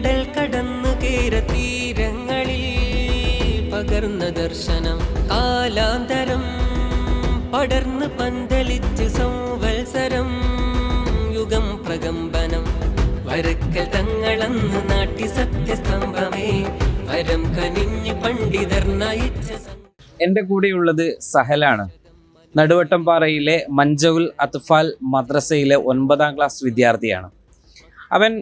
കടൽ കടന്നു കേര തീരങ്ങളിൽ പകർന്ന ദർശനം കാലാന്തരം പടർന്ന് പന്തലിച്ച് സംവത്സരം യുഗം പ്രകമ്പനം. വരക്കൽ തങ്ങളന്ന് നാട്ടി സത്യസ്തംഭമേ വരം കനിഞ്ഞ് പണ്ഡിതർ നയിച്ച എന്റെ കൂടെയുള്ളത് സഹലാണ്. നടുവട്ടംപാറയിലെ മഞ്ചവുൽ അത്ഫാൽ മദ്രസയിലെ ഒൻപതാം ക്ലാസ് വിദ്യാർത്ഥിയാണ്. അവൻ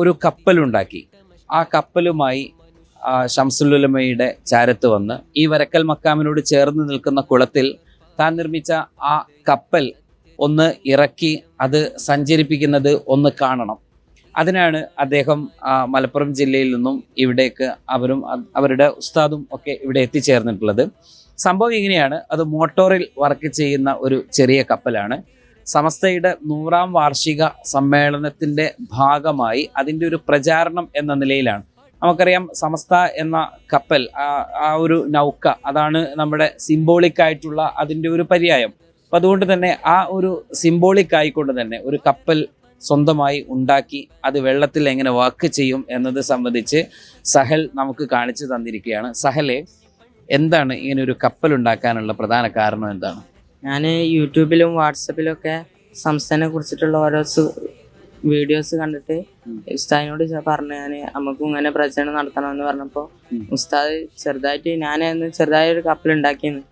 ഒരു കപ്പലുണ്ടാക്കി ആ കപ്പലുമായി ഷംസുലുലമയുടെ ചാരത്ത് വന്ന് ഈ വരക്കൽ മക്കാമിനോട് ചേർന്ന് നിൽക്കുന്ന കുളത്തിൽ താൻ നിർമ്മിച്ച ആ കപ്പൽ ഒന്ന് ഇറക്കി അത് സഞ്ചരിപ്പിക്കുന്നത് ഒന്ന് കാണണം. അതിനാണ് അദ്ദേഹം മലപ്പുറം ജില്ലയിൽ നിന്നും ഇവിടേക്ക് അവരും അവരുടെ ഉസ്താദും ഒക്കെ ഇവിടെ എത്തിച്ചേർന്നിട്ടുള്ളത്. സംഭവം ഇങ്ങനെയാണ്. അത് മോട്ടോറിൽ വർക്ക് ചെയ്യുന്ന ഒരു ചെറിയ കപ്പലാണ്. സമസ്തയുടെ നൂറാം വാർഷിക സമ്മേളനത്തിന്റെ ഭാഗമായി അതിന്റെ ഒരു പ്രചാരണം എന്ന നിലയിലാണ്. നമുക്കറിയാം സമസ്ത എന്ന കപ്പൽ ആ ഒരു നൗക്ക അതാണ് നമ്മുടെ സിംബോളിക് ആയിട്ടുള്ള അതിന്റെ ഒരു പര്യായം. അപ്പം അതുകൊണ്ട് തന്നെ ആ ഒരു സിംബോളിക് ആയിക്കൊണ്ട് തന്നെ ഒരു കപ്പൽ സ്വന്തമായി ഉണ്ടാക്കി അത് വെള്ളത്തിൽ എങ്ങനെ വർക്ക് ചെയ്യും എന്നത് സംബന്ധിച്ച് സഹൽ നമുക്ക് കാണിച്ചു തന്നിരിക്കുകയാണ്. സഹലെ എന്താണ് ഇങ്ങനെ ഒരു കപ്പൽ ഉണ്ടാക്കാനുള്ള പ്രധാന കാരണം എന്താണ്? ഞാൻ യൂട്യൂബിലും വാട്സപ്പിലും ഒക്കെ സംസ്ഥാനെ കുറിച്ചിട്ടുള്ള ഓരോ വീഡിയോസ് കണ്ടിട്ട് ഉസ്താദിനോട് പറഞ്ഞു ഞാൻ നമുക്കും ഇങ്ങനെ പ്രചരണം നടത്തണമെന്ന് പറഞ്ഞപ്പോൾ ഉസ്താദ് ചെറുതായിട്ട് ഞാൻ അന്ന് ചെറുതായൊരു കപ്പൽ ഉണ്ടാക്കിയെന്ന്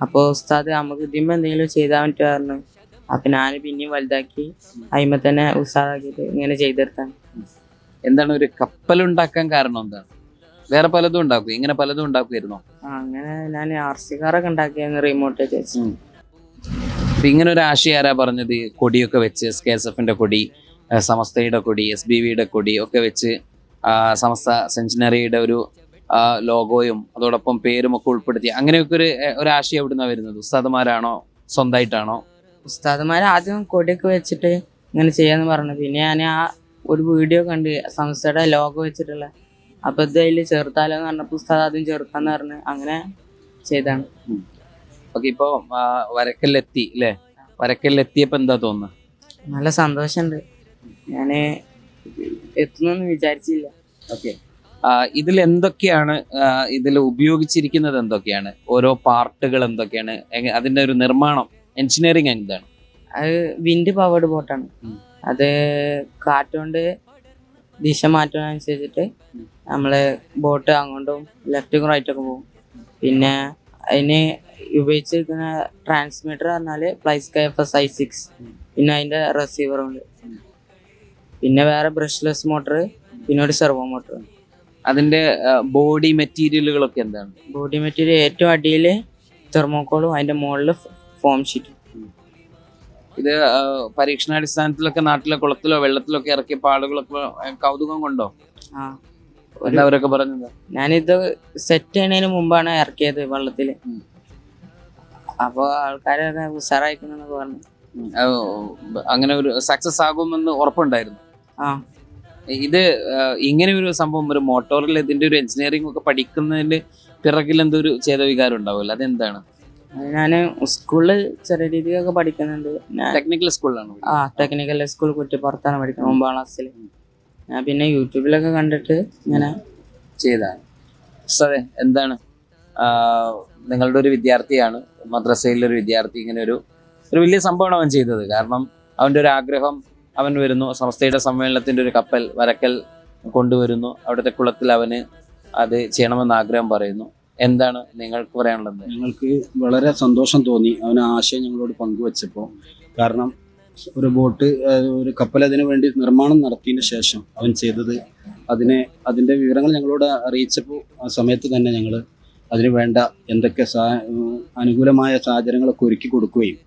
അപ്പോൾ ഉസ്താദ് നമുക്ക് ഇതിമ്മ എന്തെങ്കിലും ചെയ്താൽ പറ്റുമോ പറഞ്ഞു. അപ്പം ഞാൻ പിന്നെയും വലുതാക്കി അതിമ തന്നെ ഉസ്താദാക്കിയിട്ട് ഇങ്ങനെ ചെയ്തെടുത്താണ്. എന്താണ് ഒരു കപ്പൽ ഉണ്ടാക്കാൻ കാരണം എന്താണ് വേറെ പലതും ഉണ്ടാക്കും ഇങ്ങനെ പലതും ഉണ്ടാക്കുമായിരുന്നോ ആ അങ്ങനെ ഞാൻ ആർ സി കാറൊക്കെ ഉണ്ടാക്കിയെന്ന് റിമോട്ട് വെച്ച്. അപ്പൊ ഇങ്ങനെ ഒരു ആശയം ആരാ പറഞ്ഞത്? കൊടിയൊക്കെ വെച്ച് എസ് കെ എസ് എഫിന്റെ കൊടി സമസ്തയുടെ കൊടി എസ് ബി വിയുടെ കൊടി ഒക്കെ വെച്ച് സമസ്ത സെഞ്ചുനറിയുടെ ഒരു ലോഗോയും അതോടൊപ്പം പേരും ഒക്കെ ഉൾപ്പെടുത്തി അങ്ങനെയൊക്കെ ഒരു ഒരു ആശയം എവിടുന്നാ വരുന്നത്? ഉസ്താദുമാരാണോ? സ്വന്തമായിട്ടാണോ ഉസ്താദുമാർ ആദ്യം കൊടിയൊക്കെ വെച്ചിട്ട് ഇങ്ങനെ ചെയ്യാന്ന് പറഞ്ഞു. പിന്നെ ഞാൻ ആ ഒരു വീഡിയോ കണ്ട് സംസ്ഥയുടെ ലോഗോ വെച്ചിട്ടുള്ള അപ്പൊ ഇത് അതിൽ ചേർത്താലോ എന്ന് പറഞ്ഞപ്പോൾ ഉസ്താദ് ആദ്യം ചേർക്കാന്ന് പറഞ്ഞ് അങ്ങനെ ചെയ്താണ്. ഓക്കെ ഇപ്പോ വരക്കലിലെത്തി അല്ലേ വരക്കലിലെത്തിയപ്പോ എന്താ തോന്നുന്നത് നല്ല സന്തോഷമുണ്ട് ഞാൻ എത്തുന്നെന്ന് വിചാരിച്ചില്ല. ഓക്കെ. ഇതിൽ എന്തൊക്കെയാണ് ഇതിൽ ഉപയോഗിച്ചിരിക്കുന്നത് എന്തൊക്കെയാണ്? ഓരോ പാർട്ടുകൾ എന്തൊക്കെയാണ്? അതിന്റെ ഒരു നിർമ്മാണം എഞ്ചിനീയറിംഗ് എന്താണ്? അത് വിൻഡ് പവേർഡ് ബോട്ടാണ്. അത് കാറ്റുകൊണ്ട് ദിശ മാറ്റുന്നതനുസരിച്ചിട്ട് അനുസരിച്ചിട്ട് നമ്മൾ ബോട്ട് അങ്ങോട്ടും ലെഫ്റ്റും റൈറ്റൊക്കെ പോകും. പിന്നെ അതിന് ഉപയോഗിച്ചിരിക്കുന്ന ട്രാൻസ്മിറ്റർ പറഞ്ഞാൽ fly sky F S I six പിന്നെ അതിന്റെ റിസീവർ ഉണ്ട്. പിന്നെ വേറെ ബ്രഷ്ലെസ് മോട്ടർ പിന്നെ ഒരു സെർവോ മോട്ടർ അതിന്റെ ബോഡി മെറ്റീരിയലുകളൊക്കെ എന്താണ്? ബോഡി മെറ്റീരിയൽ ഏറ്റവും അടിയിൽ തെർമോക്കോളും അതിന്റെ മുകളിൽ ഫോം ഷീറ്റും ഇത് പരീക്ഷണാടിസ്ഥാനത്തിലൊക്കെ നാട്ടിലെ കുളത്തിലോ വെള്ളത്തിലൊക്കെ ഇറക്കിയ പാടുകളൊക്കെ കൗതുകം കൊണ്ടോ? ആ. എല്ലാവരൊക്കെ പറഞ്ഞത്? ഞാനിത് സെറ്റ് ചെയ്യുന്നതിന് മുമ്പാണ് ഇറക്കിയത് വെള്ളത്തിൽ ഉം. അപ്പോൾ ആൾക്കാരൊക്കെ ഉഷാറായിക്കുന്നു പറഞ്ഞു. അങ്ങനെ ഒരു സക്സസ് ആകുമെന്ന് ഉറപ്പുണ്ടായിരുന്നു. ആ. ഇത് ഇങ്ങനെ ഒരു സംഭവം ഒരു മോട്ടോറിൽ ഇതിന്റെ ഒരു എഞ്ചിനീയറിംഗ് ഒക്കെ പഠിക്കുന്നതിന്റെ പിറകിൽ എന്തോ ഒരു ചേതവികാരം ഉണ്ടാവില്ല അതെന്താണ് ഞാൻ സ്കൂളിൽ ചെറിയ രീതിയിലൊക്കെ പഠിക്കുന്നുണ്ട്. ടെക്നിക്കൽ സ്കൂളിലാണ് ആ ടെക്നിക്കൽ സ്കൂൾ കുറ്റിപ്പുറത്താണ് പഠിക്കുന്നത് ഒമ്പതാം ക്ലാസ്സിൽ ഞാൻ പിന്നെ യൂട്യൂബിലൊക്കെ കണ്ടിട്ട് ഇങ്ങനെ ചെയ്താണ് സാറേ എന്താണ്? നിങ്ങളുടെ ഒരു വിദ്യാർത്ഥിയാണ്. മദ്രസയിലൊരു വിദ്യാർത്ഥി ഇങ്ങനെ ഒരു ഒരു വലിയ സംഭവമാണ് അവൻ ചെയ്തത്. കാരണം അവന്റെ ഒരു ആഗ്രഹം അവൻ വരുന്നു. സംസ്ഥയുടെ സമ്മേളനത്തിന്റെ ഒരു കപ്പൽ വരക്കൽ കൊണ്ടുവരുന്നു. അവിടുത്തെ കുളത്തിൽ അവന് അത് ചെയ്യണമെന്ന് ആഗ്രഹം പറയുന്നു. എന്താണ് നിങ്ങൾക്ക് പറയാനുള്ളത്? ഞങ്ങൾക്ക് വളരെ സന്തോഷം തോന്നി. അവൻ ആശയം ഞങ്ങളോട് പങ്കുവച്ചപ്പോൾ. കാരണം ഒരു ബോട്ട് ഒരു കപ്പൽ അതിനു വേണ്ടി നിർമ്മാണം നടത്തിയതിന് ശേഷം അവൻ ചെയ്തത് അതിനെ അതിന്റെ വിവരങ്ങൾ ഞങ്ങളോട് അറിയിച്ചപ്പോൾ ആ സമയത്ത് തന്നെ ഞങ്ങൾ അതിന് വേണ്ട എന്തൊക്കെ സാ അനുകൂലമായ സാഹചര്യങ്ങളൊക്കെ ഒരുക്കി കൊടുക്കുകയും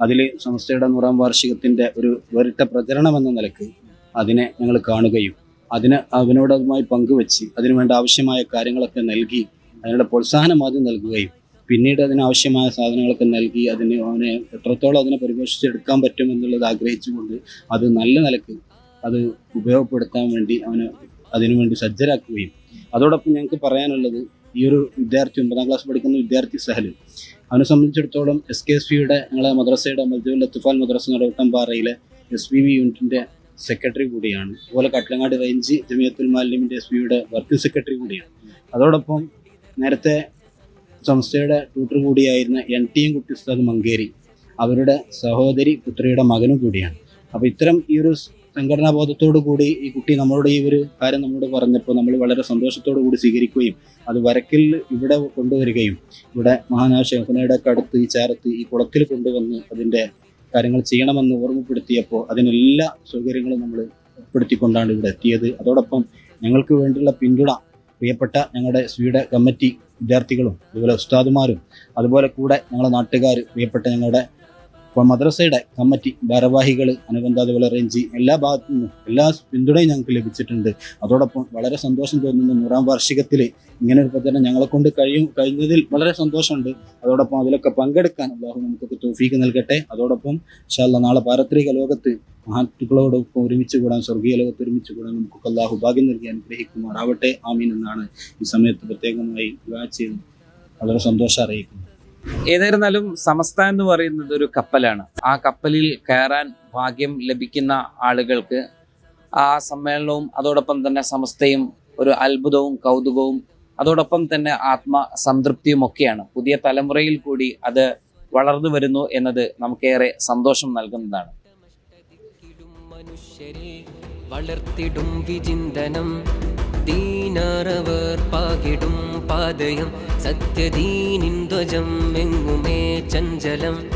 അതിൽ സംസ്ഥയുടെ നൂറാം വാർഷികത്തിന്റെ ഒരു വേറിട്ട പ്രചരണം എന്ന നിലയ്ക്ക് അതിനെ ഞങ്ങൾ കാണുകയും അതിന് അവനോട് അതുമായി പങ്കുവെച്ച് അതിനുവേണ്ട ആവശ്യമായ കാര്യങ്ങളൊക്കെ നൽകി അതിനുള്ള പ്രോത്സാഹനം ആദ്യം നൽകുകയും പിന്നീട് അതിനാവശ്യമായ സാധനങ്ങളൊക്കെ നൽകി അതിന് അവനെ എത്രത്തോളം അതിനെ പരിപോഷിച്ചെടുക്കാൻ പറ്റും എന്നുള്ളത് ആഗ്രഹിച്ചുകൊണ്ട് അത് നല്ല നിലയ്ക്ക് അത് ഉപയോഗപ്പെടുത്താൻ വേണ്ടി അവന് അതിനുവേണ്ടി സജ്ജരാക്കുകയും. അതോടൊപ്പം ഞങ്ങൾക്ക് പറയാനുള്ളത് ഈ ഒരു വിദ്യാർത്ഥി ഒമ്പതാം ക്ലാസ് പഠിക്കുന്ന വിദ്യാർത്ഥി സഹൽ അവനെ സംബന്ധിച്ചിടത്തോളം എസ് കെ എസ് വിയുടെ ഞങ്ങളെ മദ്രസയുടെ മൽജുൽ ലത്തുഫാൽ മദ്രസ നടവട്ടംപാറയിലെ എസ് പി വി യൂണിറ്റിന്റെ സെക്രട്ടറി കൂടിയാണ്. അതുപോലെ കട്ടലങ്ങാട് റേഞ്ച് ജമിയത്തുൽ മാലിമിന്റെ എസ് പിയുടെ വർക്കിംഗ് സെക്രട്ടറി കൂടിയാണ്. അതോടൊപ്പം നേരത്തെ സംസ്ഥയുടെ tutor കൂടിയായിരുന്ന N T M Kutty Mankeri അവരുടെ സഹോദരി പുത്രിയുടെ മകനും കൂടിയാണ്. അപ്പോൾ ഇത്തരം ഈ ഒരു സംഘടനാ ബോധത്തോടു കൂടി ഈ കുട്ടി നമ്മളോട് ഈ ഒരു കാര്യം നമ്മളോട് പറഞ്ഞപ്പോൾ നമ്മൾ വളരെ സന്തോഷത്തോടു കൂടി സ്വീകരിക്കുകയും അത് വരക്കിൽ ഇവിടെ കൊണ്ടുവരികയും ഇവിടെ മഹാനായ ഒക്കെ അടുത്ത് ഈ ചേർത്ത് ഈ കുളത്തിൽ കൊണ്ടുവന്ന് അതിന്റെ കാര്യങ്ങൾ ചെയ്യണമെന്ന് ഓർമ്മപ്പെടുത്തിയപ്പോൾ അതിനെല്ലാ സൗകര്യങ്ങളും നമ്മൾ ഉൾപ്പെടുത്തിക്കൊണ്ടാണ് ഇവിടെ എത്തിയത്. അതോടൊപ്പം ഞങ്ങൾക്ക് വേണ്ടിയുള്ള പിന്തുണ പ്രിയപ്പെട്ട ഞങ്ങളുടെ സ്വീഡ കമ്മിറ്റി വിദ്യാർത്ഥികളും അതുപോലെ ഉസ്താദുമാരും അതുപോലെ കൂടെ ഞങ്ങളുടെ നാട്ടുകാർ പ്രിയപ്പെട്ട ഞങ്ങളുടെ ഇപ്പോൾ മദ്രസയുടെ കമ്മിറ്റി ഭാരവാഹികൾ അനുബന്ധ അതുപോലെ റേഞ്ച് എല്ലാ ഭാഗത്തു നിന്നും എല്ലാ പിന്തുണയും ഞങ്ങൾക്ക് ലഭിച്ചിട്ടുണ്ട്. അതോടൊപ്പം വളരെ സന്തോഷം തോന്നുന്നു നൂറാം വാർഷികത്തിൽ ഇങ്ങനെ ഒരു പ്രചരണം ഞങ്ങളെ കൊണ്ട് കഴിയും കഴിഞ്ഞതിൽ വളരെ സന്തോഷമുണ്ട്. അതോടൊപ്പം അതിലൊക്കെ പങ്കെടുക്കാൻ അള്ളാഹു നമുക്കൊക്കെ തോഫീക്ക് നൽകട്ടെ. അതോടൊപ്പം ശാല നാളെ പാരത്രിക ലോകത്ത് മഹാത്മാക്കളോടൊപ്പം ഒരുമിച്ച് കൂടാൻ സ്വർഗീയ ലോകത്ത് ഒരുമിച്ച് കൂടാൻ നമുക്കൊക്കെ അള്ളാഹു ഭാഗ്യം നൽകി അനുഗ്രഹിക്കുമാറാവട്ടെ. ആമീൻ എന്നാണ് ഈ സമയത്ത് പ്രത്യേകമായി വിവാഹ ചെയ്ത് വളരെ സന്തോഷം അറിയിക്കുന്നു. ഏതായിരുന്നാലും സമസ്ത എന്ന് പറയുന്നത് ഒരു കപ്പലാണ്. ആ കപ്പലിൽ കയറാൻ ഭാഗ്യം ലഭിക്കുന്ന ആളുകൾക്ക് ആ സമ്മേളനവും അതോടൊപ്പം തന്നെ സമസ്തയും ഒരു അത്ഭുതവും കൗതുകവും അതോടൊപ്പം തന്നെ ആത്മസംതൃപ്തിയും ഒക്കെയാണ്. പുതിയ തലമുറയിൽ കൂടി അത് വളർന്നു വരുന്നു എന്നത് നമുക്കേറെ സന്തോഷം നൽകുന്നതാണ്. വളർത്തിടും വിചിന്തനം ദീനാറവർ പാകിടും പാതയം. സത്യദീനിൻ ധ്വജം എങ്ങുമേ ചഞ്ചലം.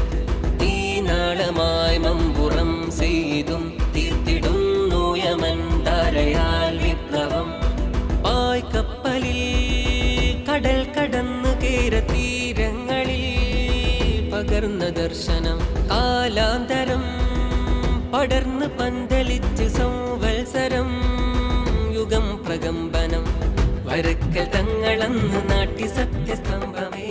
തീനാളമായി മമ്പുറം ചെയ്തും തീർത്തിടും നൂയമൻ ധാരയാൽ വിപ്ലവം. പായ്ക്കപ്പലിൽ കടൽ കടന്നു കേര തീരങ്ങളിൽ പകർന്ന ദർശനം. കാലാന്തരം പടർന്ന് പന്തലിച്ച് സംവത്സരം. പ്രകമ്പനം വരക്കൽ തങ്ങളന്ന് നാട്ടി സത്യസ്തംഭമേ.